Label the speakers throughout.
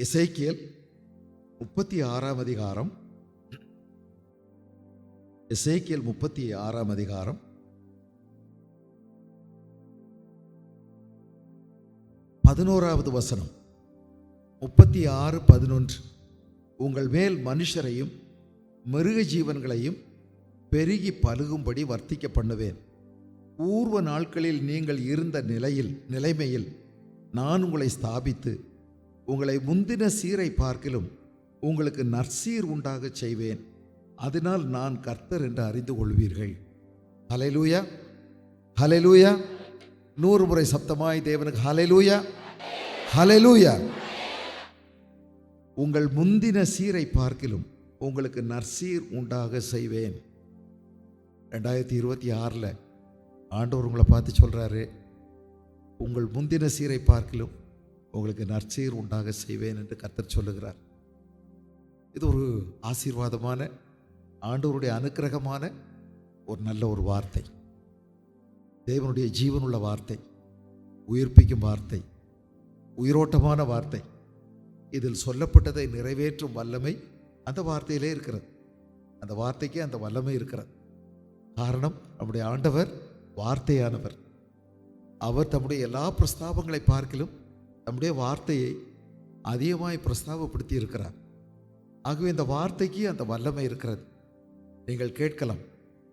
Speaker 1: இசைக்கியல் முப்பத்தி ஆறாம் அதிகாரம். இசைக்கியல் முப்பத்தி ஆறாம் அதிகாரம். பதினோராவது வசனம். முப்பத்தி ஆறு பதினொன்று. உங்கள் மேல் மனுஷரையும் மிருக ஜீவன்களையும் பெருகி பழுகும்படி வர்த்திக்க பண்ணுவேன் பூர்வ நாட்களில் நீங்கள் இருந்த நிலையில் நிலைமையில் நான் உங்களை ஸ்தாபித்து உங்களை முந்தின சீரை பார்க்கிலும் உங்களுக்கு நற்சீர் உண்டாகச் செய்வேன். அதனால் நான் கர்த்தர் என்று அறிந்து கொள்வீர்கள். ஹலைலூயா ஹலைலூயா நூறு முறை சப்தமாய் தேவனுக்கு ஹலைலூயா ஹலைலூயா உங்கள் முந்தின சீரை பார்க்கிலும் உங்களுக்கு நற்சீர் உண்டாக செய்வேன். ரெண்டாயிரத்தி இருபத்தி ஆறில் ஆண்டவர் உங்களை பார்த்து சொல்கிறாரு உங்கள் முந்தின சீரை பார்க்கிலும் உங்களுக்கு நற்சீர் உண்டாக செய்வேன் என்று கர்த்தர் சொல்லுகிறார். இது ஒரு ஆசீர்வாதமான ஆண்டவருடைய அனுக்கிரகமான ஒரு நல்ல ஒரு வார்த்தை. தேவனுடைய ஜீவனுள்ள வார்த்தை உயிர்ப்பிக்கும் வார்த்தை உயிரோட்டமான வார்த்தை. இதில் சொல்லப்பட்டதை நிறைவேற்றும் வல்லமை அந்த வார்த்தையிலே இருக்கிறது. அந்த வார்த்தைக்கு அந்த வல்லமை இருக்கிறது. காரணம் நம்முடைய ஆண்டவர் வார்த்தையானவர். அவர் தம்முடைய எல்லா பிரஸ்தாபங்களை பார்க்கிலும் நம்முடைய வார்த்தையை அதிகமாய் பிரஸ்தாபப்படுத்தி இருக்கிறார் ஆகவே இந்த வார்த்தைக்கு அந்த வல்லமை இருக்கிறது. நீங்கள் கேட்கலாம்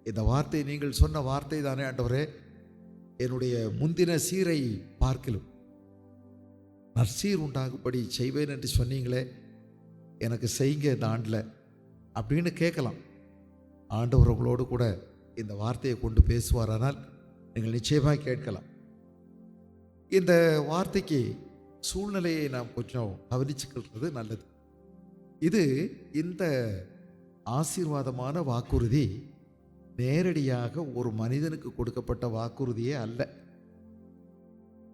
Speaker 1: இந்த வார்த்தை நீங்கள் சொன்ன வார்த்தை தானே ஆண்டவரே? என்னுடைய முந்தின சீரை பார்க்கலும். நற்சீர் உண்டாகும்படி செய்வேன் என்று சொன்னீங்களே எனக்கு செய்யுங்க இந்த ஆண்டில் அப்படின்னு கேட்கலாம். ஆண்டவர் உங்களோடு கூட இந்த வார்த்தையை கொண்டு பேசுவாரானால் நீங்கள் நிச்சயமாக கேட்கலாம். இந்த வார்த்தைக்கு சூழ்நிலையை நாம் கொஞ்சம் கவனிச்சுக்கிறது நல்லது. இது இந்த ஆசீர்வாதமான வாக்குறுதி நேரடியாக ஒரு மனிதனுக்கு கொடுக்கப்பட்ட வாக்குறுதியே அல்ல.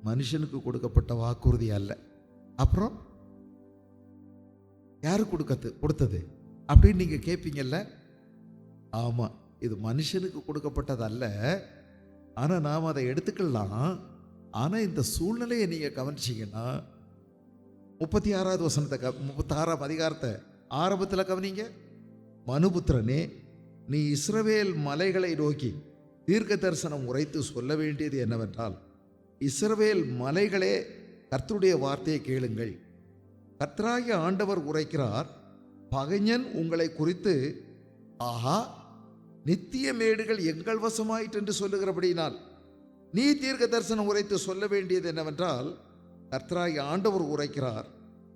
Speaker 1: மனுஷனுக்கு கொடுக்கப்பட்ட வாக்குறுதி அல்ல. அப்புறம்? யார் கொடுக்கறது கொடுத்தது? அப்படின்னு நீங்கள் கேட்பீங்கல்ல ஆமாம் இது மனுஷனுக்கு கொடுக்கப்பட்டது அல்ல ஆனால் நாம் அதை எடுத்துக்கலாம். ஆனால் இந்த சூழ்நிலையை நீங்கள் கவனிச்சிங்கன்னா முப்பத்தி ஆறாவது வசனத்தை க முப்பத்தாறாம் அதிகாரத்தை ஆரம்பத்தில் கவனிங்க. மனுபுத்திரனே நீ இஸ்ரவேல் மலைகளை நோக்கி தீர்க்க தரிசனம் உரைத்து சொல்ல வேண்டியது என்னவென்றால் இஸ்ரவேல் மலைகளே கர்த்தருடைய வார்த்தையை கேளுங்கள். கர்த்தராகிய ஆண்டவர் உரைக்கிறார் பகைஞன் உங்களை குறித்து ஆஹா நித்திய மேடுகள் எங்கள் வசமாயிற்றென்று சொல்லுகிறபடியினால் நீ தீர்க்க தரிசனம் உரைத்து சொல்ல வேண்டியது என்னவென்றால் கர்த்தராகி ஆண்டவர் உரைக்கிறார்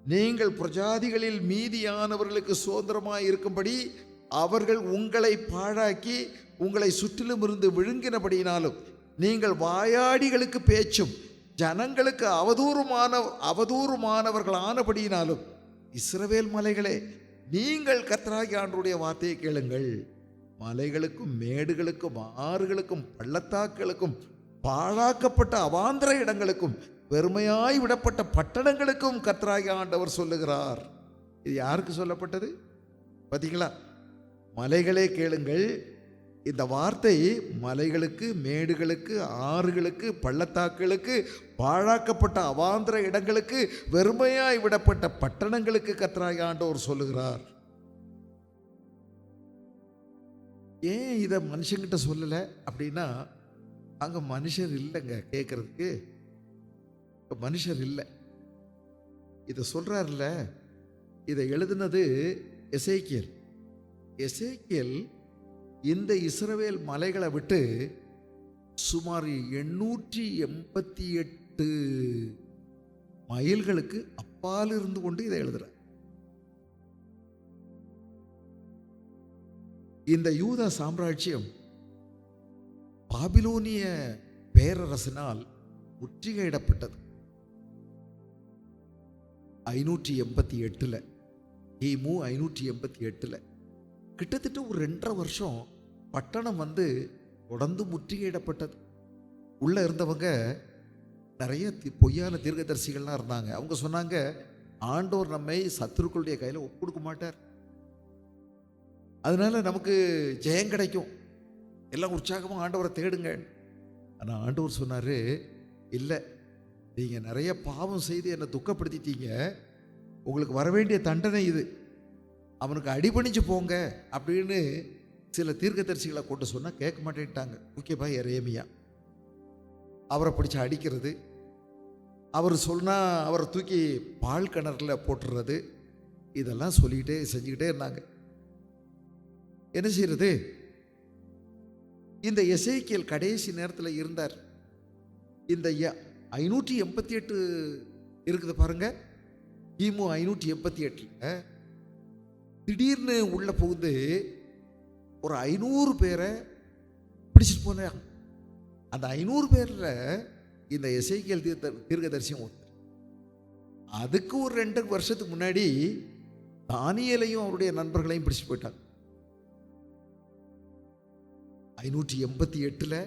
Speaker 1: நீங்கள் பிரஜாதிகளில் மீதியானவர்களுக்கு சுதந்திரமாக இருக்கும்படி அவர்கள் உங்களை பாழாக்கி உங்களை சுற்றிலும் இருந்து விழுங்கினபடியினாலும் நீங்கள் வாயாடிகளுக்கு பேச்சும் ஜனங்களுக்கு அவதூறுமான அவதூறுமானவர்கள் ஆனபடியினாலும் இஸ்ரவேல் மலைகளே நீங்கள் கத்தராகி ஆண்டுடைய வார்த்தையை கேளுங்கள். மலைகளுக்கும் மேடுகளுக்கும் ஆறுகளுக்கும் பள்ளத்தாக்களுக்கும் பாழாக்கப்பட்ட அவாந்திர இடங்களுக்கும் வெறுமையாய் விடப்பட்ட பட்டணங்களுக்கும் கர்த்தராகி ஆண்டவர் சொல்லுகிறார். இது யாருக்கு சொல்லப்பட்டது? பார்த்தீங்களா மலைகளே கேளுங்கள். இந்த வார்த்தை மலைகளுக்கு மேடுகளுக்கு ஆறுகளுக்கு பள்ளத்தாக்களுக்கு பாழாக்கப்பட்ட அவாந்திர இடங்களுக்கு வெறுமையாய் விடப்பட்ட பட்டணங்களுக்கு கர்த்தராகி ஆண்டவர் சொல்லுகிறார். ஏன் இதை மனுஷங்கிட்ட சொல்லலை? அப்படின்னா அங்கே மனுஷர் இல்லைங்க கேட்குறதுக்கு மனுஷர் இல்லை. இதை சொல்கிறார்ல இதை எழுதுனது எசேக்கியல். எசேக்கியல் இந்த இஸ்ரவேல் மலைகளை விட்டு சுமார் எண்ணூற்றி எண்பத்தி எட்டு மைல்களுக்கு அப்பால் இருந்து கொண்டு இதை எழுதுகிறார் இந்த யூதா சாம்ராஜ்யம் பாபிலோனிய பேரரசினால் முற்றுகையிடப்பட்டது. ஐநூற்றி எண்பத்தி எட்டில் கிமு ஐநூற்றி எண்பத்தி எட்டில் கிட்டத்தட்ட ஒரு ரெண்டரை வருஷம் பட்டணம் வந்து தொடர்ந்து முற்றுகையிடப்பட்டது. உள்ளே இருந்தவங்க நிறைய பொய்யான தீர்க்கதரிசிகள்லாம் இருந்தாங்க. அவங்க சொன்னாங்க ஆண்டோர் நம்மை சத்துருக்களுடைய கையில் ஒப்பு கொடுக்க மாட்டார். அதனால நமக்கு ஜெயம் கிடைக்கும். எல்லாம் உற்சாகமாக ஆண்டவரை தேடுங்க. ஆனால் ஆண்டவர் சொன்னார் இல்லை நீங்கள் நிறைய பாவம் செய்து என்னை துக்கப்படுத்திட்டீங்க. உங்களுக்கு வரவேண்டிய தண்டனை இது. அவனுக்கு அடிபணிஞ்சு போங்க அப்படின்னு சில தீர்க்கதரிசிகளை கொண்டு சொன்னால் கேட்க மாட்டேன்ட்டாங்க. முக்கியமாக எரேமியா. அவரை பிடிச்சி அடிக்கிறது. அவர் சொன்னால் அவரை தூக்கி பால் கிணறுல போட்டுறது. இதெல்லாம் சொல்லிக்கிட்டே செஞ்சுக்கிட்டே இருந்தாங்க. என்ன செய்கிறது இந்த எசேக்கியல் கடைசி நேரத்தில் இருந்தார். இந்த ஐநூற்றி எண்பத்தி எட்டு இருக்குது பாருங்க. கிமு ஐநூற்றி எண்பத்தி எட்டில் திடீர்னு உள்ள புகுந்து ஒரு ஐநூறு பேரை பிடிச்சிட்டு போனாங்க. அந்த ஐநூறு பேரில் இந்த இசைக்கியல் தீர்த்த தீர்க்கதரிசியம் ஒருத்தர். அதுக்கு ஒரு ரெண்டு வருஷத்துக்கு முன்னாடி தானியலையும் அவருடைய நண்பர்களையும் பிடிச்சிட்டு போயிட்டாங்க. ஐநூற்றி எண்பத்தி எட்டில்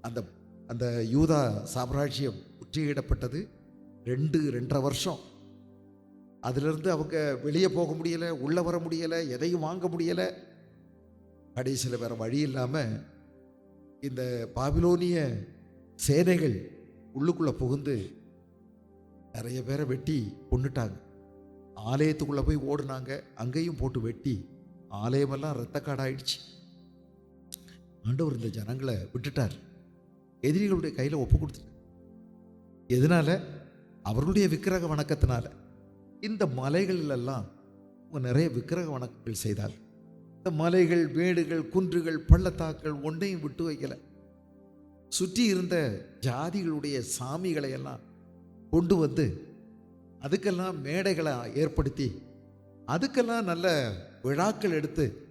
Speaker 1: அந்த அந்த யூதா சாம்ராஜ்யம் முற்றுகையிடப்பட்டது. ரெண்டு ரெண்டரை வருஷம். அதிலிருந்து அவங்க வெளியே போக முடியலை உள்ளே வர முடியலை எதையும் வாங்க முடியலை. கடைசியில் வேறு வழி இல்லாமல் இந்த பாபிலோனிய சேனைகள் உள்ளுக்குள்ளே புகுந்து நிறைய பேரை வெட்டி கொண்டுட்டாங்க ஆலயத்துக்குள்ளே போய் ஓடுனாங்க அங்கேயும் போட்டு வெட்டி. ஆலயமெல்லாம் ரத்தக்காடாயிடுச்சு ஆண்டவர் இந்த ஜனங்களை விட்டுட்டார். எதிரிகளுடைய கையில் ஒப்பு கொடுத்துட்டார். எதனால்? அவர்களுடைய விக்கிரக வணக்கத்தினால. இந்த மலைகளிலெல்லாம் அவங்க நிறைய விக்கிரக வணக்கங்கள் செய்தார். இந்த மலைகள் மேடுகள் குன்றுகள் பள்ளத்தாக்கள் ஒன்றையும் விட்டு வைக்கலை. சுற்றி இருந்த ஜாதிகளுடைய சாமிகளை எல்லாம் கொண்டு வந்து அதுக்கெல்லாம் மேடைகளை ஏற்படுத்தி அதுக்கெல்லாம் நல்ல விழாக்கள் எடுத்து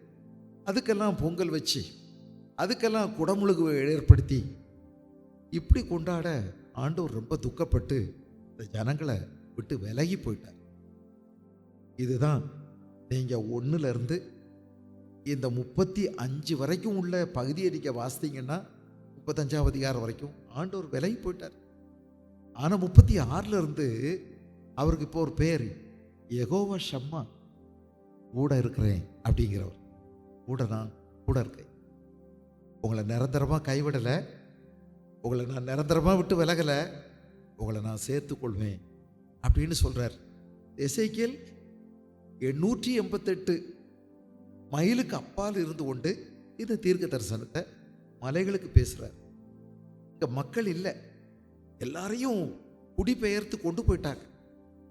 Speaker 1: அதுக்கெல்லாம் பொங்கல் வச்சு அதுக்கெல்லாம் குடமுழுகு ஏற்படுத்தி இப்படி கொண்டாட ஆண்டவர் ரொம்ப துக்கப்பட்டு இந்த ஜனங்களை விட்டு விலகி போயிட்டார். இதுதான் நீங்கள் ஒன்றுலேருந்து இந்த முப்பத்தி அஞ்சு வரைக்கும் உள்ள பகுதியை நீங்கள் வாசித்தீங்கன்னா முப்பத்தஞ்சாவது அதிகாரம் வரைக்கும் ஆண்டவர் விலகி போயிட்டார். ஆனால் முப்பத்தி ஆறிலிருந்து அவருக்கு இப்போ ஒரு பேர் எகோவா ஷம்மா கூட இருக்கிறேன் அப்படிங்கிறவர். கூட நான் கூட இருக்கேன். உங்களை நிரந்தரமாக கைவிடலை. உங்களை நான் நிரந்தரமாக விட்டு விலகலை. உங்களை நான் சேர்த்துக்கொள்வேன் அப்படின்னு சொல்கிறார் இசைக்கியல் எண்ணூற்றி எண்பத்தெட்டு மயிலுக்கு அப்பால் இருந்து கொண்டு இந்த தீர்க்க தரிசனத்தை மலைகளுக்கு பேசுகிறார் இங்கே மக்கள் இல்லை. எல்லாரையும் குடிபெயர்த்து கொண்டு போயிட்டாங்க.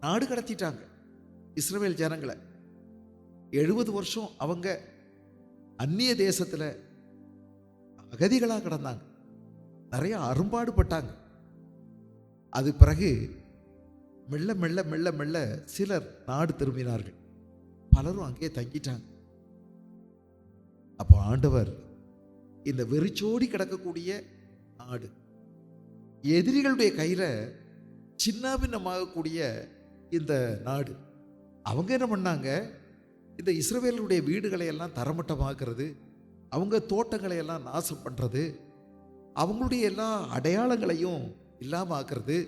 Speaker 1: நாடு கடத்திட்டாங்க. இஸ்ரேல் ஜனங்களை. எழுபது வருஷம் அவங்க அந்நிய தேசத்தில் அகதிகளாக கிடந்தாங்க. நிறைய அரும்பாடுபட்டாங்க. அது பிறகு மெல்ல மெல்ல மெல்ல மெல்ல சிலர் நாடு திரும்பினார்கள். பலரும் அங்கேயே தங்கிட்டாங்க. அப்போ ஆண்டவர் இந்த வெறிச்சோடி கிடக்கக்கூடிய நாடு எதிரிகளுடைய கையில் சின்னாபின்னமாகக்கூடிய இந்த நாடு அவங்க என்ன பண்ணாங்க? இந்த இஸ்ரவேலருடைய வீடுகளை எல்லாம் தரமட்டமாக்குறது அவங்க தோட்டங்களை எல்லாம் நாசம் பண்ணுறது அவங்களுடைய எல்லா அடையாளங்களையும் இல்லாமல் ஆக்குறது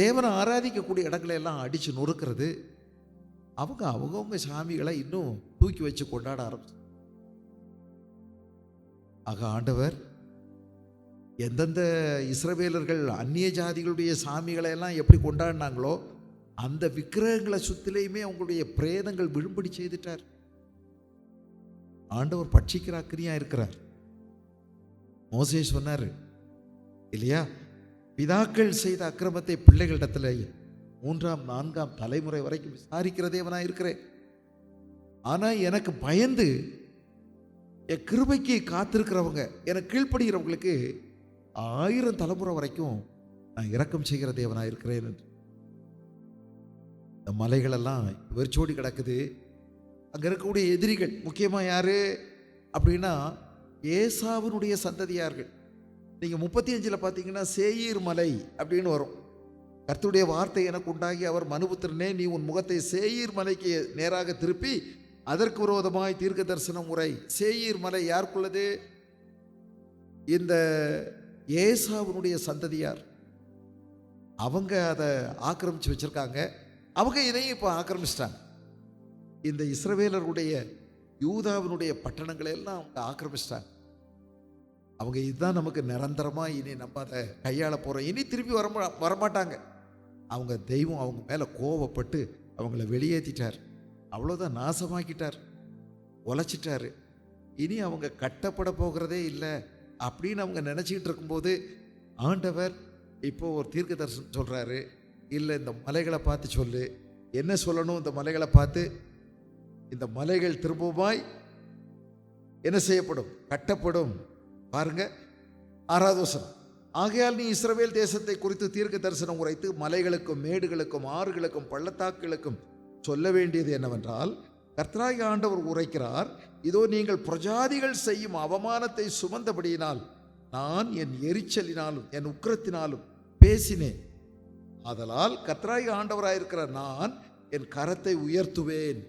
Speaker 1: தேவனை ஆராதிக்கக்கூடிய இடங்களை எல்லாம் அடித்து நொறுக்கிறது அவங்க அவங்கவுங்க சாமிகளை இன்னும் தூக்கி வச்சு கொண்டாட ஆரம்பிச்சு. ஆக ஆண்டவர் எந்தெந்த இஸ்ரவேலர்கள் அந்நிய ஜாதிகளுடைய சாமிகளை எல்லாம் எப்படி கொண்டாடினாங்களோ அந்த விக்கிரகங்களை சுத்திலையுமே அவங்களுடைய பிரேதங்கள் விழும்படி செய்துட்டார். ஆண்டவர் பட்சிக்கிற அக்கினியா இருக்கிறார். மோசே சொன்னார் இல்லையா பிதாக்கள் செய்த அக்கிரமத்தை பிள்ளைகளிடத்துல மூன்றாம் நான்காம் தலைமுறை வரைக்கும் விசாரிக்கிற தேவனாக இருக்கிறேன். ஆனால் எனக்கு பயந்து என் கிருபைக்கு காத்திருக்கிறவங்க எனக்கு கீழ்ப்படுகிறவங்களுக்கு ஆயிரம் தலைமுறை வரைக்கும் நான் இரக்கம் செய்கிற தேவனாக இருக்கிறேன் என்று. இந்த மலைகளெல்லாம் வெறிச்சோடி கிடக்குது. அங்கே இருக்கக்கூடிய எதிரிகள் முக்கியமாக யார்? அப்படின்னா ஏசாவினுடைய சந்ததியார்கள். நீங்கள் முப்பத்தி அஞ்சில் பார்த்தீங்கன்னா சேயீர் மலை அப்படின்னு வரும். கர்த்தருடைய வார்த்தை எனக்கு உண்டாகி அவர் மனுபுத்திரனே நீ உன் முகத்தை சேயீர் மலைக்கு நேராக திருப்பி அதற்கு விரோதமாய் தீர்க்க தரிசனம் உரை. சேயீர் மலை யாருக்குள்ளது? இந்த ஏசாவினுடைய சந்ததியார். அவங்க அதை ஆக்கிரமிச்சு வச்சிருக்காங்க. அவங்க இதையும் இப்போ ஆக்கிரமிச்சிட்டாங்க. இந்த இஸ்ரவேலருடைய யூதாவினுடைய பட்டணங்களை எல்லாம் அவங்க ஆக்கிரமிச்சிட்டாங்க. அவங்க இதுதான் நமக்கு நிரந்தரமாக இனி நம்ம அதை கையாள போகிறோம் இனி திரும்பி வர வரமாட்டாங்க. அவங்க தெய்வம் அவங்க மேலே கோவப்பட்டு அவங்கள வெளியேற்றிட்டார் அவ்வளோதான் நாசமாக்கிட்டார். உழைச்சிட்டாரு. இனி அவங்க கட்டப்பட போகிறதே இல்லை அப்படின்னு அவங்க நினச்சிக்கிட்டு இருக்கும்போது ஆண்டவர் இப்போ ஒரு தீர்க்க தரிசனம் சொல்கிறாரு இல்லை இந்த மலைகளை பார்த்து சொல்லு. என்ன சொல்லணும் இந்த மலைகளை பார்த்து? இந்த மலைகள் திரும்பவுமாய் என்ன செய்யப்படும்? கட்டப்படும். பாருங்க. ஆறாவது வசனம். ஆகையால் நீ இஸ்ரவேல் தேசத்தை குறித்து தீர்க்க தரிசனம் உரைத்து மலைகளுக்கும் மேடுகளுக்கும் ஆறுகளுக்கும் பள்ளத்தாக்குகளுக்கும் சொல்ல வேண்டியது என்னவென்றால் கர்த்தராகி ஆண்டவர் உரைக்கிறார் இதோ நீங்கள் பிரஜாதிகள் செய்யும் அவமானத்தை சுமந்தபடியினால் நான் என் எரிச்சலினாலும் என் உக்கிரத்தினாலும் பேசினேன். ஆதலால் கர்த்தராகி ஆண்டவராயிருக்கிற நான் என் கரத்தை உயர்த்துவேன்.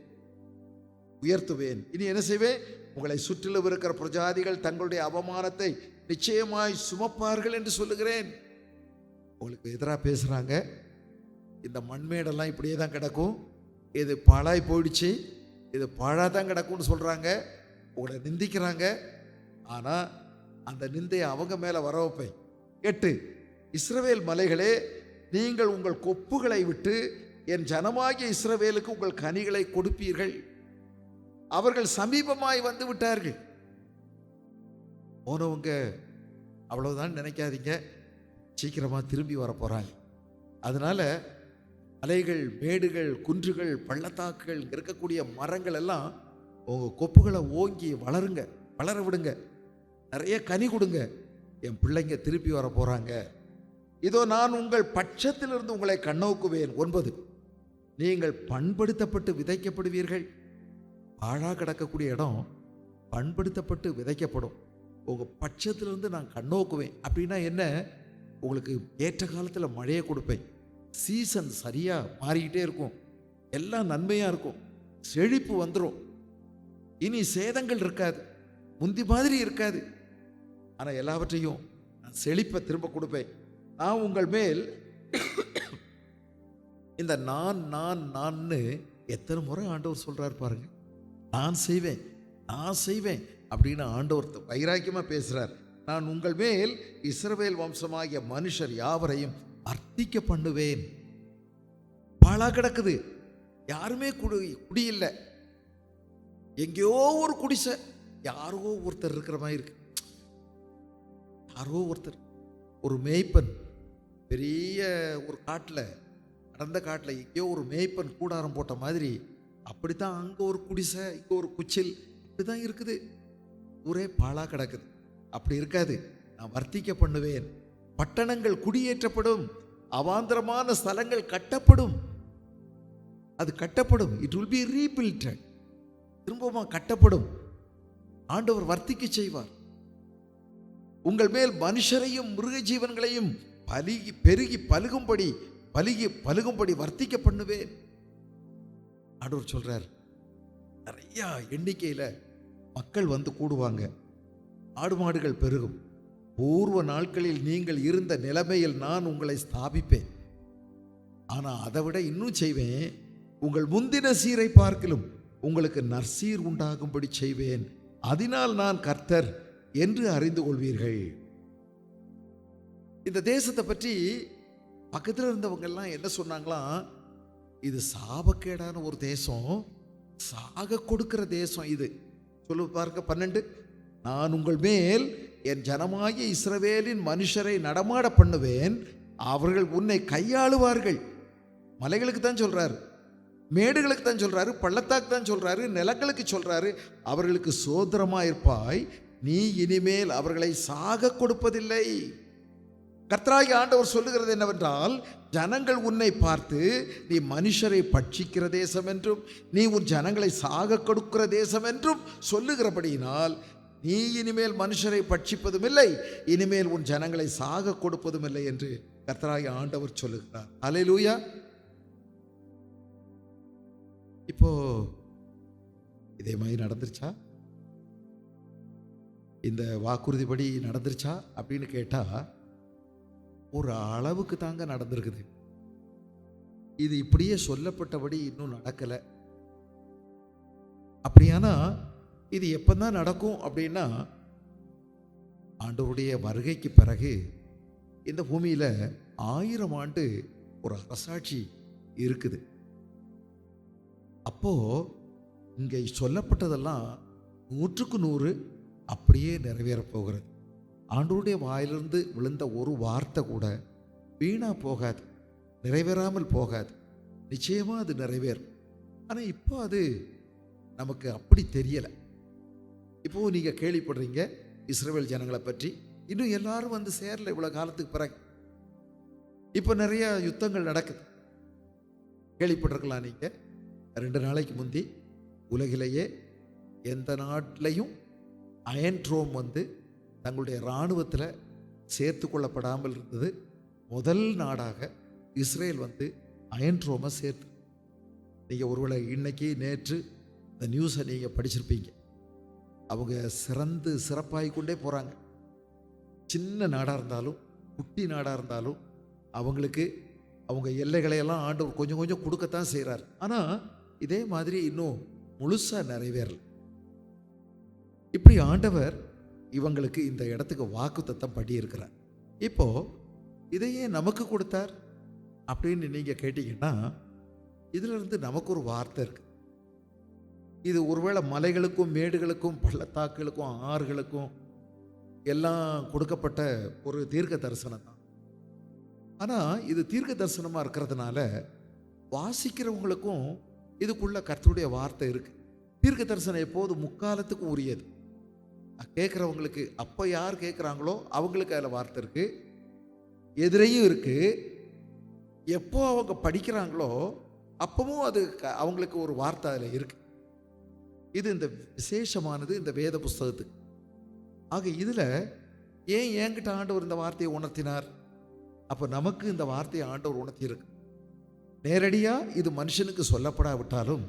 Speaker 1: உயர்த்துவேன். இனி என்ன செய்வேன் உங்களை சுற்றிலும் இருக்கிற பிரஜாதிகள் தங்களுடைய அவமானத்தை நிச்சயமாய் சுமப்பார்கள் என்று சொல்லுகிறேன். உங்களுக்கு எதிராக பேசுகிறாங்க இந்த மண்மேடெல்லாம் இப்படியே தான் கிடக்கும். இது பாழாய் போயிடுச்சு. இது பாழாக தான் கிடக்கும்னு சொல்கிறாங்க உங்களை நிந்திக்கிறாங்க. ஆனால் அந்த நிந்தையை அவங்க மேலே வர வைப்பேன். எட்டு இஸ்ரவேல் மலைகளே நீங்கள் உங்கள் கொப்புகளை விட்டு என் ஜனமாகிய இஸ்ரவேலுக்கு உங்கள் கனிகளை கொடுப்பீர்கள். அவர்கள் சமீபமாய் வந்து விட்டார்கள். போனவங்க அவ்வளவுதான் நினைக்காதீங்க. சீக்கிரமாக திரும்பி வர போகிறாங்க அதனால் அலைகள் மேடுகள் குன்றுகள் பள்ளத்தாக்குகள் இருக்கக்கூடிய மரங்கள் எல்லாம் உங்கள் கொப்புகளை ஓங்கி வளருங்க வளர விடுங்க. நிறைய கனி கொடுங்க. என் பிள்ளைங்க திருப்பி வர போகிறாங்க இதோ நான் உங்கள் பட்சத்திலிருந்து உங்களை கண்ணோக்குவேன். ஒன்பது. நீங்கள் பண்படுத்தப்பட்டு விதைக்கப்படுவீர்கள். பாழாக கிடக்கக்கூடிய இடம் பண்படுத்தப்பட்டு விதைக்கப்படும். உங்கள் பட்சத்திலிருந்து நான் கண்ணோக்குவேன் அப்படின்னா என்ன? உங்களுக்கு ஏற்ற காலத்தில் மழையை கொடுப்பேன். சீசன் சரியாக மாறிக்கிட்டே இருக்கும். எல்லாம் நன்மையாக இருக்கும். செழிப்பு வந்துடும் இனி சேதங்கள் இருக்காது. முந்தி மாதிரி இருக்காது. ஆனால் எல்லாவற்றையும் நான் செழிப்பை திரும்ப கொடுப்பேன். நான் உங்கள் மேல் இந்த நான் நான் நான்னு எத்தனை முறை ஆண்டவர் சொல்கிறார் பாருங்கள் நான் செய்வேன் நான் செய்வேன் அப்படின்னு ஆண்டவர் வைராக்கியமாக பேசுகிறார் நான் உங்கள் மேல் இஸ்ரவேல் வம்சமாகிய மனுஷர் யாவரையும் அர்த்திக்க பண்ணுவேன். பாழா கிடக்குது. யாருமே குடி குடியில்லை. எங்கேயோ ஒரு குடிசை யாரோ ஒருத்தர் இருக்கிற மாதிரி இருக்கு. யாரோ ஒருத்தர். ஒரு மேய்ப்பன் பெரிய ஒரு காட்டில் நடந்த காட்டில் எங்கேயோ ஒரு மேய்ப்பன் கூடாரம் போட்ட மாதிரி அப்படித்தான் அங்கே ஒரு குடிசை இங்கே ஒரு குச்சில் இப்படிதான் இருக்குது. ஊரே பாழா கிடக்குது. அப்படி இருக்காது. நான் வர்த்திக்க பண்ணுவேன். பட்டணங்கள் குடியேற்றப்படும். அவாந்தரமான ஸ்தலங்கள் கட்டப்படும். அது கட்டப்படும். இட் வில் பி ரீபில்டட் திரும்பமா கட்டப்படும். ஆண்டவர் வர்த்திக்க செய்வார். உங்கள் மேல் மனுஷரையும் மிருக ஜீவன்களையும் பலுகி பெருகி பழுகும்படி பலுகி பழுகும்படி வர்த்திக்க பண்ணுவேன். ஆண்டவர் சொல்கிறார் நிறையா எண்ணிக்கையில் மக்கள் வந்து கூடுவாங்க. ஆடு மாடுகள் பெருகும். பூர்வ நாட்களில் நீங்கள் இருந்த நிலைமையில் நான் உங்களை ஸ்தாபிப்பேன். ஆனால் அதை விட இன்னும் செய்வேன். உங்கள் முந்தின சீரை பார்க்கிலும் உங்களுக்கு நற்சீர் உண்டாகும்படி செய்வேன். அதனால் நான் கர்த்தர் என்று அறிந்து கொள்வீர்கள். இந்த தேசத்தை பற்றி பக்கத்தில் இருந்தவங்கெல்லாம் என்ன சொன்னாங்களாம்? இது சாபக்கேடான ஒரு தேசம். சாக கொடுக்கிற தேசம் இது. சொல்லு பார்க்க பன்னெண்டு. நான் உங்கள் மேல் என் ஜனமாகிய இஸ்ரவேலின் மனுஷரை நடமாட பண்ணுவேன். அவர்கள் உன்னை கையாளுவார்கள். மலைகளுக்கு தான் சொல்கிறாரு மேடுகளுக்கு தான் சொல்கிறாரு பள்ளத்தாக்கு தான் சொல்கிறாரு நிலங்களுக்கு சொல்கிறாரு அவர்களுக்கு சோதரமா இருப்பாய் நீ இனிமேல் அவர்களை சாக கொடுப்பதில்லை. கர்த்தராகி ஆண்டவர் சொல்லுகிறது என்னவென்றால் ஜனங்கள் உன்னை பார்த்து நீ மனுஷரை பட்சிக்கிற தேசம் என்றும் நீ உன் ஜனங்களை சாக கொடுக்கிற தேசம் என்றும் சொல்லுகிறபடியினால் நீ இனிமேல் மனுஷரை பட்சிப்பதும் இல்லை இனிமேல் உன் ஜனங்களை சாக கொடுப்பதும் இல்லை என்று கர்த்தராகி ஆண்டவர் சொல்லுகிறார். அலை லூயா இப்போ இதே மாதிரி நடந்துருச்சா? இந்த வாக்குறுதிப்படி நடந்துருச்சா? அப்படின்னு கேட்டால் ஒரு அளவுக்கு தாங்க நடந்திருக்குது. இது இப்படியே சொல்லப்பட்டபடி இன்னும் நடக்கலை. அப்படியானா இது எப்பதான் நடக்கும் அப்படின்னா ஆண்டவருடைய வருகைக்கு பிறகு இந்த பூமியில் ஆயிரம் ஆண்டு ஒரு அரசாட்சி இருக்குது. அப்போது இங்கே சொல்லப்பட்டதெல்லாம் நூற்றுக்கு நூறு அப்படியே நிறைவேறப் போகிறது. ஆண்டோருடைய வாயிலிருந்து விழுந்த ஒரு வார்த்தை கூட வீணா போகாது நிறைவேறாமல் போகாது. நிச்சயமாக அது நிறைவேறும். ஆனால் இப்போ அது நமக்கு அப்படி தெரியலை. இப்போது நீங்கள் கேள்விப்படுறீங்க இஸ்ரேல் ஜனங்களை பற்றி. இன்னும் எல்லாரும் வந்து சேரல இவ்வளோ காலத்துக்கு பிறகு. இப்போ நிறைய யுத்தங்கள் நடக்குது. கேள்விப்பட்டிருக்கலாம் நீங்கள் ரெண்டு நாளைக்கு முந்தி உலகிலேயே எந்த நாட்டிலையும் அயன்ட்ரோம் வந்து தங்களுடைய இராணுவத்தில் சேர்த்து கொள்ளப்படாமல் இருந்தது. முதல் நாடாக இஸ்ரேல் வந்து அயன்ட்ரோமை சேர்த்து. நீங்கள் ஒருவேளை இன்னைக்கு நேற்று இந்த நியூஸை நீங்கள் படிச்சிருப்பீங்க. அவங்க சிறந்து சிறப்பாகி கொண்டே போகிறாங்க சின்ன நாடாக இருந்தாலும் குட்டி நாடாக இருந்தாலும் அவங்களுக்கு அவங்க எல்லைகளையெல்லாம் ஆண்டவர் கொஞ்சம் கொஞ்சம் கொடுக்கத்தான் செய்கிறார் ஆனால் இதே மாதிரி இன்னும் முழுசாக நிறைவேறல. இப்படி ஆண்டவர் இவங்களுக்கு இந்த இடத்துக்கு வாக்கு தத்தம் பண்ணியிருக்கிறார். இப்போது இதையே நமக்கு கொடுத்தார் அப்படின்னு நீங்கள் கேட்டிங்கன்னா இதிலிருந்து நமக்கு ஒரு வார்த்தை இருக்குது இது ஒருவேளை மலைகளுக்கும் மேடுகளுக்கும் பள்ளத்தாக்குகளுக்கும் ஆறுகளுக்கும் எல்லாம் கொடுக்கப்பட்ட ஒரு தீர்க்க தரிசனம் தான். ஆனால் இது தீர்க்க தரிசனமாக இருக்கிறதுனால வாசிக்கிறவங்களுக்கும் இதுக்குள்ள கர்த்தருடைய வார்த்தை இருக்குது தீர்க்க தரிசனம் எப்போது முக்காலத்துக்கு உரியது? கேட்குறவங்களுக்கு அப்போ யார் கேட்குறாங்களோ அவங்களுக்கு அதில் வார்த்தை இருக்குது எதிரையும் இருக்குது எப்போ அவங்க படிக்கிறாங்களோ அப்பவும் அது க- அவங்களுக்கு ஒரு வார்த்தை அதில் இருக்குது இது இந்த விசேஷமானது இந்த வேத புஸ்தகத்துக்கு. ஆக இதில் ஏன் என்கிட்ட ஆண்டவர் இந்த வார்த்தையை உணர்த்தினார்? அப்போ நமக்கு இந்த வார்த்தையை ஆண்டவர் உணர்த்தியிருக்கு. நேரடியாக இது மனுஷனுக்கு சொல்லப்படாவிட்டாலும்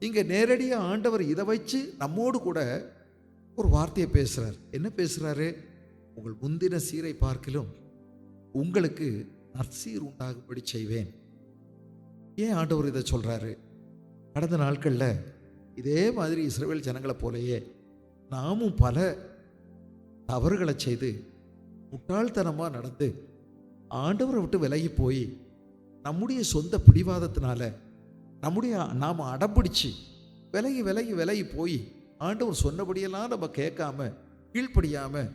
Speaker 1: இங்கே நேரடியாக ஆண்டவர் இதை வச்சு நம்மோடு கூட ஒரு வார்த்தையை பேசுகிறார் என்ன பேசுகிறாரு உங்கள் முந்தின சீரை பார்க்கிலும் உங்களுக்கு நற்சீர் உண்டாகும்படி செய்வேன். ஏன் ஆண்டவர் இதை சொல்கிறாரு கடந்த நாட்களில் இதே மாதிரி இஸ்ரேல் ஜனங்களை போலயே நாமும் பல தவறுகளை செய்து முட்டாள்தனமாக நடந்து ஆண்டவரை விட்டு விலகி போய் நம்முடைய சொந்த பிடிவாதத்தினால நம்முடைய நாம் அடம்பிடிச்சு விலகி விலகி விலகி போய் ஆண்டவர் சொன்னபடியெல்லாம் நம்ம கேட்காம கீழ்ப்படியாம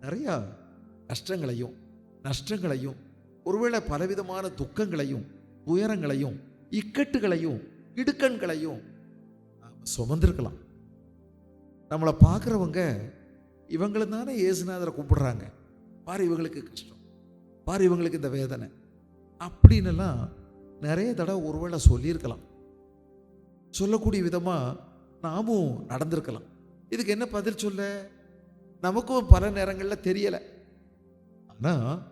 Speaker 1: நிறையா கஷ்டங்களையும் நஷ்டங்களையும் ஒருவேளை பலவிதமான துக்கங்களையும் துயரங்களையும் இக்கட்டுகளையும் இடுக்கண்களையும் சுமந்திருக்கலாம். நம்மளை பார்க்குறவங்க இவங்களை தானே இயேசுநாதரை கும்பிடுறாங்க பாரு இவங்களுக்கு கஷ்டம். பாரு இவங்களுக்கு இந்த வேதனை. அப்படின்னுலாம் நிறைய தடவை ஒருவேளை சொல்லியிருக்கலாம். சொல்லக்கூடிய விதமாக நாமும் நடந்திருக்கலாம். இதுக்கு என்ன பதில் சொல்ல? நமக்கும் பல நேரங்களில் தெரியலை. ஆனால்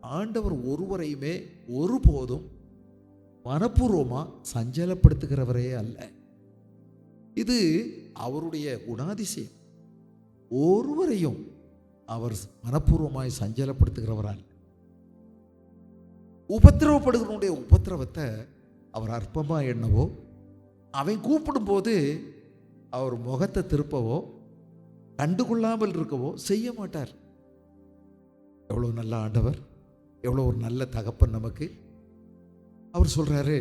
Speaker 1: ஆண்டவர் ஒருவரையுமே ஒருபோதும் மனப்பூர்வமாக சஞ்சலப்படுத்துகிறவரே அல்ல. இது அவருடைய குணாதிசயம். ஒருவரையும் அவர் மனப்பூர்வமாய் சஞ்சலப்படுத்துகிறவரால் அல்ல. உபத்திரவப்படுகிறவனுடைய உபத்திரவத்தை அவர் அற்பமாக எண்ணவோ அவன் கூப்பிடும்போது அவர் முகத்தை திருப்பவோ கண்டுகொள்ளாமல் இருக்கவோ செய்ய மாட்டார். எவ்வளோ நல்ல ஆண்டவர் எவ்வளோ ஒரு நல்ல தகப்பன் நமக்கு. அவர் சொல்கிறாரு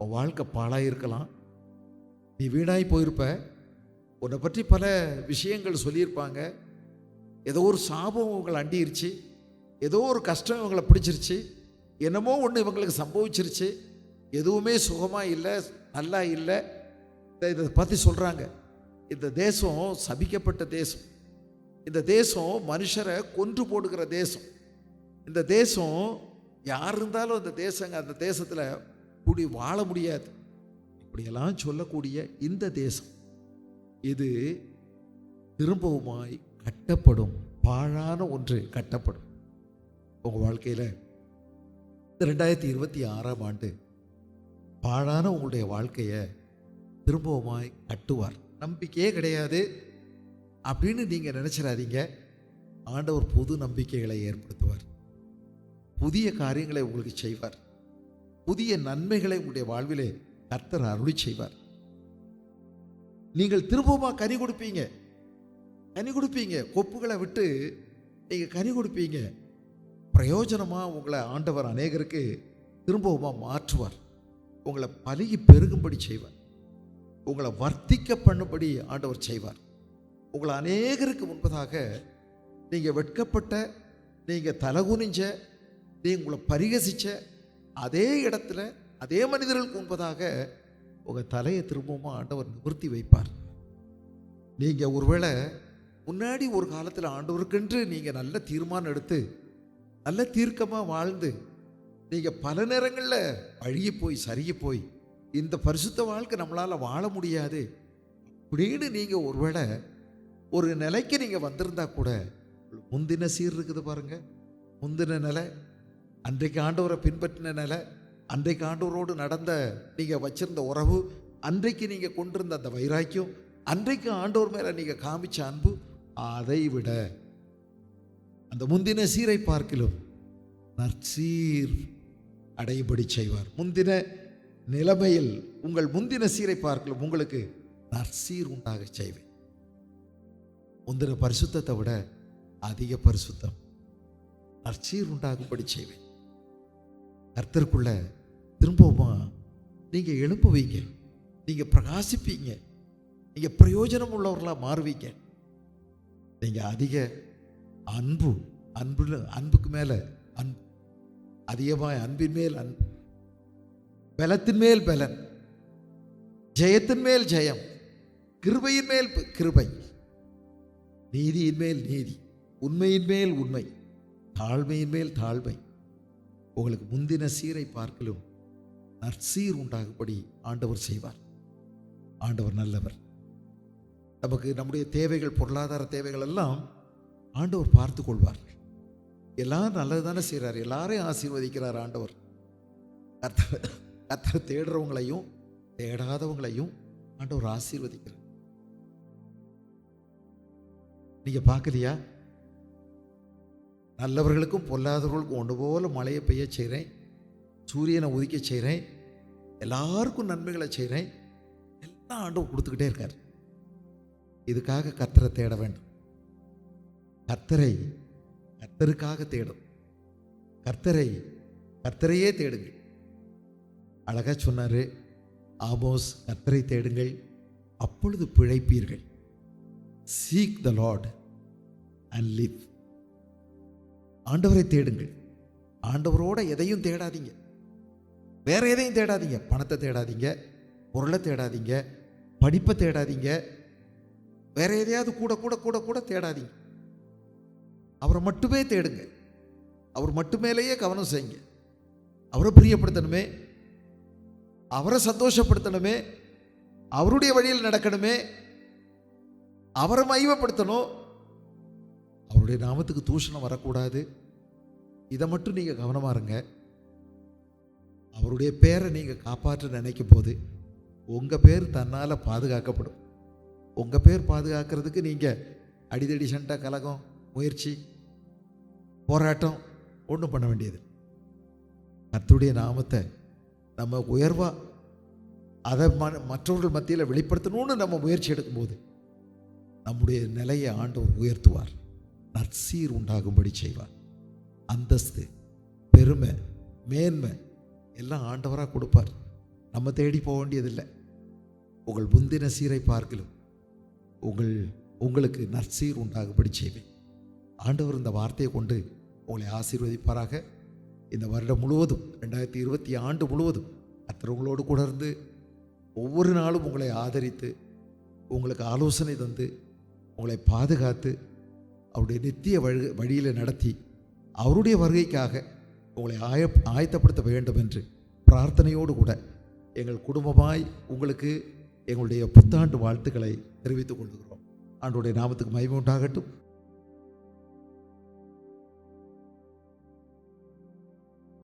Speaker 1: உன் வாழ்க்கை பாழாயிருக்கலாம் நீ வீணாகி போயிருப்ப. உன்னை பற்றி பல விஷயங்கள் சொல்லியிருப்பாங்க. ஏதோ ஒரு சாபம் உங்களை அண்டிருச்சு. ஏதோ ஒரு கஷ்டம் இவங்களை பிடிச்சிருச்சு. என்னமோ ஒன்று இவங்களுக்கு சம்பவிச்சிருச்சு. எதுவுமே சுகமாக இல்லை நல்லா இல்லை. இதை இதை பற்றி சொல்கிறாங்க இந்த தேசம் சபிக்கப்பட்ட தேசம். இந்த தேசம் மனுஷரை கொன்று போடுகிற தேசம். இந்த தேசம் யார் இருந்தாலும் அந்த தேசங்க அந்த தேசத்தில் கூடி வாழ முடியாது. இப்படியெல்லாம் சொல்லக்கூடிய இந்த தேசம் இது திரும்பவுமாய் கட்டப்படும். பாழான ஒன்று கட்டப்படும். உங்கள் வாழ்க்கையில் ரெண்டாயிரத்தி இருபத்தி ஆறாம் ஆண்டு பாழான உங்களுடைய வாழ்க்கையை திரும்பவுமாய் கட்டுவார். நம்பிக்கையே கிடையாது அப்படின்னு நீங்கள் நினச்சிடாதீங்க ஆண்டவர் புது நம்பிக்கைகளை ஏற்படுத்துவார். புதிய காரியங்களை உங்களுக்கு செய்வார். புதிய நன்மைகளை உங்களுடைய வாழ்விலே கர்த்தர் அருளி செய்வார். நீங்கள் திரும்பமாக கனி கொடுப்பீங்க. கனி கொடுப்பீங்க. கொப்புகளை விட்டு நீங்கள் கனி கொடுப்பீங்க. பிரயோஜனமாக உங்களை ஆண்டவர் அநேகருக்கு திரும்பவுமா மாற்றுவார். உங்களை பலுகி பெருகும்படி செய்வார். உங்களை வர்த்திக்க பண்ணும்படி ஆண்டவர் செய்வார். உங்களை அநேகருக்கு முன்பதாக நீங்கள் வெட்கப்பட்ட நீங்கள் தலகுனிஞ்ச நீங்கள் உங்களை பரிகசிச்ச அதே இடத்துல அதே மனிதர்களுக்கு முன்பதாக உங்கள் தலையை திரும்பவும் ஆண்டவர் நிவர்த்தி வைப்பார். நீங்கள் ஒருவேளை முன்னாடி ஒரு காலத்தில் ஆண்டவருக்கென்று நீங்கள் நல்ல தீர்மானம் எடுத்து நல்ல தீர்க்கமாக வாழ்ந்து நீங்கள் பல நேரங்களில் அழுகி போய் சருகி போய் இந்த பரிசுத்த வாழ்க்கை நம்மளால் வாழ முடியாது. அப்படின்னு நீங்கள் ஒருவேளை ஒரு நிலைக்கு நீங்கள் வந்திருந்தா கூட முந்தின சீர் இருக்குது பாருங்க. முந்தின நிலை அன்றைக்கு ஆண்டவரை பின்பற்றின நிலை அன்றைக்கு ஆண்டவரோடு நடந்த நீங்கள் வச்சிருந்த உறவு அன்றைக்கு நீங்கள் கொண்டிருந்த அந்த வைராக்கியம் அன்றைக்கு ஆண்டவர் மேலே நீங்கள் காமிச்ச அன்பு அதை விட அந்த முந்தின சீரை பார்க்கிலும் நற்சீர் அடைபடி செய்வார். முந்தின நிலைமையில் உங்கள் முந்தின சீரை பார்க்கலாம் உங்களுக்கு நற்சீர் உண்டாக செய்வேன். முந்தின பரிசுத்தத்தை விட அதிக பரிசுத்தம் நற்சீர் உண்டாகும்படி செய்வேன். கர்த்தருக்குள்ள திரும்பவுமா நீங்கள் எழும்புவீங்க நீங்கள் பிரகாசிப்பீங்க நீங்கள் பிரயோஜனம் உள்ளவர்களாக மாறுவீங்க. நீங்கள் அதிக அன்பு அன்பு அன்புக்கு மேலே அன்பு அதிகமாக அன்பின் மேல் அன்பு பலத்தின் மேல் பலன் ஜெயத்தின் மேல் ஜெயம் கிருபையின் மேல் கிருபை நீதியின் மேல் நீதி உண்மையின் மேல் உண்மை தாழ்மையின் மேல் தாழ்மை. உங்களுக்கு முந்தின சீரை பார்க்கலும் நற்சீர் உண்டாகும்படி ஆண்டவர் செய்வார். ஆண்டவர் நல்லவர். நமக்கு நம்முடைய தேவைகள் பொருளாதார தேவைகள் எல்லாம் ஆண்டவர் பார்த்து கொள்வார். எல்லாம் நல்லது தானே செய்கிறார் எல்லாரையும் ஆசீர்வதிக்கிறார் ஆண்டவர். கர்த்தர் கத்தர் தேடுறவங்களையும் தேடாதவங்களையும் ஆண்டவர் ஆசீர்வதிக்கிறார். நீங்க பார்க்கலையா? நல்லவர்களுக்கும் பொல்லாதவர்களுக்கும் ஒன்று போல மழையை பெய்ய செய்கிறேன் சூரியனை உதிக்க செய்கிறேன் எல்லாருக்கும் நன்மைகளை செய்கிறேன் எல்லாம் ஆண்டவர் கொடுத்துக்கிட்டே இருக்கார். இதுக்காக கத்தரை தேட வேண்டும். கர்த்தரை கர்த்தருக்காக தேடும். கர்த்தரை கர்த்தரையே தேடுங்கள். அழகாக சொன்னார் ஆமோஸ் கத்தரை தேடுங்கள் அப்பொழுது பிழைப்பீர்கள். Seek the lord and live ஆண்டவரை தேடுங்கள். ஆண்டவரோட எதையும் தேடாதீங்க. வேற எதையும் தேடாதீங்க. பணத்தை தேடாதீங்க பொருளை தேடாதீங்க படிப்பை தேடாதீங்க. வேற எதையாவது கூட கூட கூட கூட தேடாதீங்க. அவரை மட்டுமே தேடுங்க. அவர் மட்டுமேலேயே கவனம் செய்யுங்க. அவரை பிரியப்படுத்தணுமே. அவரை சந்தோஷப்படுத்தணுமே அவருடைய வழியில் நடக்கணுமே அவரை மைவப்படுத்தணும் அவருடைய நாமத்துக்கு தூஷணம் வரக்கூடாது. இதை மட்டும் நீங்கள் கவனமாக இருங்க. அவருடைய பேரை நீங்கள் காப்பாற்ற நினைக்கும் போது உங்கள் பேர் தன்னால் பாதுகாக்கப்படும். உங்கள் பேர் பாதுகாக்கிறதுக்கு நீங்கள் அடிதடி சண்டை கலகம் முயற்சி போராட்டம் ஒன்றும் பண்ண வேண்டியது கத்துடைய நாமத்தை நம்ம உயர்வாக அதை ம மற்றவர்கள் மத்தியில் வெளிப்படுத்தணும்னு நம்ம முயற்சி எடுக்கும்போது நம்முடைய நிலையை ஆண்டவர் உயர்த்துவார். நற்சீர் உண்டாகும்படி செய்வார். அந்தஸ்து பெருமை மேன்மை எல்லாம் ஆண்டவராக கொடுப்பார். நம்ம தேடி போக வேண்டியதில்லை. உங்கள் முந்தின சீரை பார்க்கலும் உங்கள் உங்களுக்கு நற்சீர் உண்டாகும்படி செய்வேன். ஆண்டவர் இந்த வார்த்தையை கொண்டு உங்களை ஆசீர்வதிப்பாராக. இந்த வருடம் முழுவதும் ரெண்டாயிரத்தி இருபத்தி ஆண்டு முழுவதும் அத்தவங்களோடு உங்களோடு கூட இருந்து ஒவ்வொரு நாளும் உங்களை ஆதரித்து உங்களுக்கு ஆலோசனை தந்து உங்களை பாதுகாத்து அவருடைய நித்திய வழி வழியில் நடத்தி அவருடைய வருகைக்காக உங்களை ஆய ஆயத்தப்படுத்த வேண்டும் என்று பிரார்த்தனையோடு கூட எங்கள் குடும்பமாய் உங்களுக்கு எங்களுடைய புத்தாண்டு வாழ்த்துக்களை தெரிவித்துக் கொள்கிறோம். ஆண்டுடைய நாமத்துக்கு மகிமை உண்டாகட்டும்.